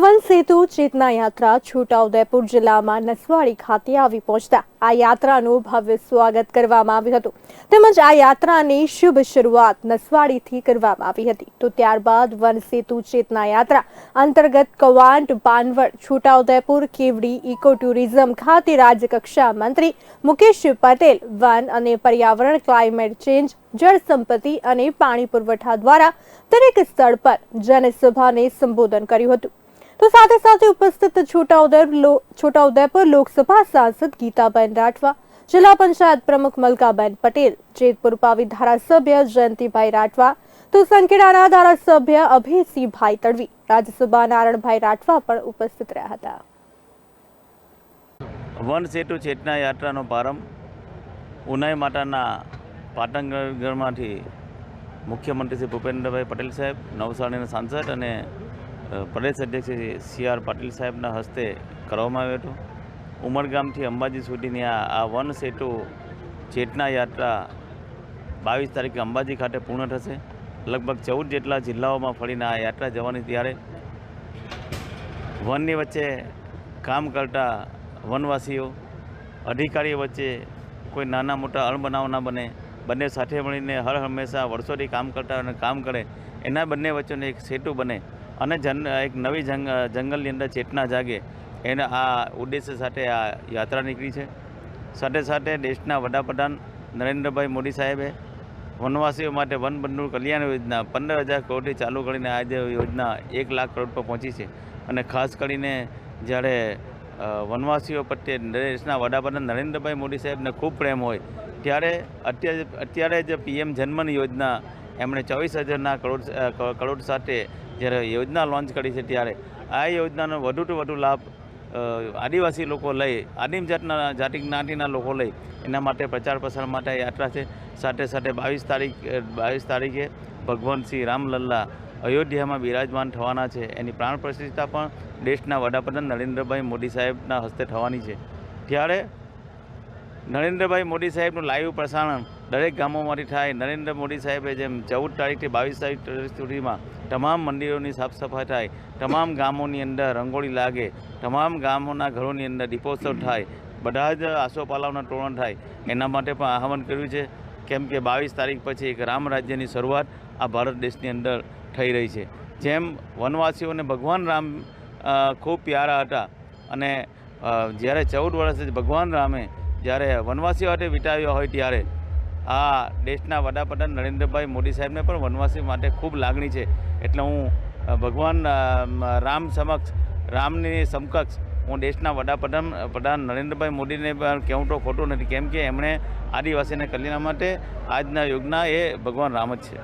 One સેતુ, ચેતના યાત્રા છોટાઉદેપુર જિલ્લામાં નસવાડી ખાતે આવી પહોંચતા આ યાત્રાનું ભવ્ય સ્વાગત કરવામાં આવ્યું હતું. તેમજ આ યાત્રાની શુભ શરૂઆત નસવાડીથી કરવામાં આવી હતી. તો ત્યારબાદ વન સેતુ, ચેતના યાત્રા અંતર્ગત કવાંટ, પાનવડ છોટાઉદેપુર કેવડી, ઇકો ટુરિઝમ ખાતે રાજ્યકક્ષા મંત્રી મુકેશ પટેલ વન અને પર્યાવરણ, ક્લાઇમેટ ચેન્જ, જળ સંપત્તિ અને પાણી પુરવઠા દ્વારા દરેક સ્થળ પર જનસભાને સંબોધન કર્યું હતું. તો સાથે સાથે ઉપસ્થિત છોટાઉદેપુર છોટાઉદેપુર લોકસભા સાંસદ ગીતાબેન રાઠવા, જિલ્લા પંચાયત પ્રમુખ મલકાબેન પટેલ, જેતપુર પાવી ધારાસભ્ય જયંતિભાઈ રાઠવા, તો સંખેડાના ધારાસભ્ય અભયસિંહભાઈ તડવી, રાજ્યસભા નારણભાઈ રાઠવા પણ ઉપસ્થિત રહ્યા હતા. વન સેતુ ચેતના યાત્રાનો પ્રારંભ ઉનાઈ માતાના પાટણગઢમાંથી મુખ્યમંત્રી શ્રી ભૂપેન્દ્રભાઈ પટેલ સાહેબ, નવસારીના સાંસદ અને પ્રદેશ અધ્યક્ષ સી આર પાટીલ સાહેબના હસ્તે કરવામાં આવ્યો હતો. ઉમરગામથી અંબાજી સુધીની આ આ વન સેતુ ચેતના યાત્રા બાવીસ તારીખે અંબાજી ખાતે પૂર્ણ થશે. લગભગ ચૌદ જેટલા જિલ્લાઓમાં ફરીને આ યાત્રા જવાની ત્યારે વનની વચ્ચે કામ કરતા વનવાસીઓ, અધિકારીઓ વચ્ચે કોઈ નાના મોટા અણબનાવ ના બને, બંને સાથે મળીને હર હંમેશા વર્ષોથી કામ કરતા અને કામ કરે, એના બંને વચ્ચેનો એક સેતુ બને. અને જન એક નવી જંગ જંગલની અંદર ચેતના જાગે. એના આ ઉદ્દેશ્ય સાથે આ યાત્રા નીકળી છે. સાથે સાથે દેશના વડાપ્રધાન નરેન્દ્રભાઈ મોદી સાહેબે વનવાસીઓ માટે વનબંધુ કલ્યાણ યોજના પંદર હજાર કરોડથી ચાલુ કરીને આજે યોજના એક લાખ કરોડ પર પહોંચી છે. અને ખાસ કરીને જ્યારે વનવાસીઓ પ્રત્યે દેશના વડાપ્રધાન નરેન્દ્રભાઈ મોદી સાહેબને ખૂબ પ્રેમ હોય, ત્યારે અત્યારે અત્યારે જે પીએમ જન્મની યોજના એમણે ચોવીસ હજારના કરોડ કરોડ સાથે જ્યારે યોજના લોન્ચ કરી છે ત્યારે આ યોજનાનો વધુથી વધુ લાભ આદિવાસી લોકો લઈ, આદિમ જાતના, જાતિ જ્ઞાતિના લોકો લઈ એના માટે પ્રચાર પ્રસાર માટે યાત્રા છે. સાથે સાથે બાવીસ તારીખ બાવીસ તારીખે ભગવાન શ્રી રામલલ્લા અયોધ્યામાં બિરાજમાન થવાના છે. એની પ્રાણ પ્રતિષ્ઠા પણ દેશના વડાપ્રધાન નરેન્દ્રભાઈ મોદી સાહેબના હસ્તે થવાની છે. ત્યારે નરેન્દ્રભાઈ મોદી સાહેબનું લાઈવ પ્રસારણ દરેક ગામોમાંથી થાય. નરેન્દ્ર મોદી સાહેબે જેમ ચૌદ તારીખથી બાવીસ તારીખ સુધીમાં તમામ મંદિરોની સાફ સફાઈ થાય. તમામ ગામોની અંદર રંગોળી લાગે. તમામ ગામોના ઘરોની અંદર દીપોત્સવ થાય. બધા જ આસોપાલાઓના તોરણ થાય. એના માટે પણ આહવાન કર્યું છે. કેમ કે બાવીસ તારીખ પછી એક રામ રાજ્યની શરૂઆત આ ભારત દેશની અંદર થઈ રહી છે. જેમ વનવાસીઓને ભગવાન રામ ખૂબ પ્યારા હતા અને જ્યારે ચૌદ વર્ષે ભગવાન રામે જ્યારે વનવાસીઓ માટે વિતાવ્યા હોય ત્યારે આ દેશના વડાપ્રધાન નરેન્દ્રભાઈ મોદી સાહેબને પણ વનવાસી માટે ખૂબ લાગણી છે. એટલે હું ભગવાન રામ સમક્ષ, રામની સમકક્ષ હું દેશના વડાપ્રધાન, પ્રધાન નરેન્દ્રભાઈ મોદીને પણ કહેવું તો ખોટું નથી. કેમ કે એમણે આદિવાસીના કલ્યાણ માટે આજના યુગના એ ભગવાન રામ જ છે.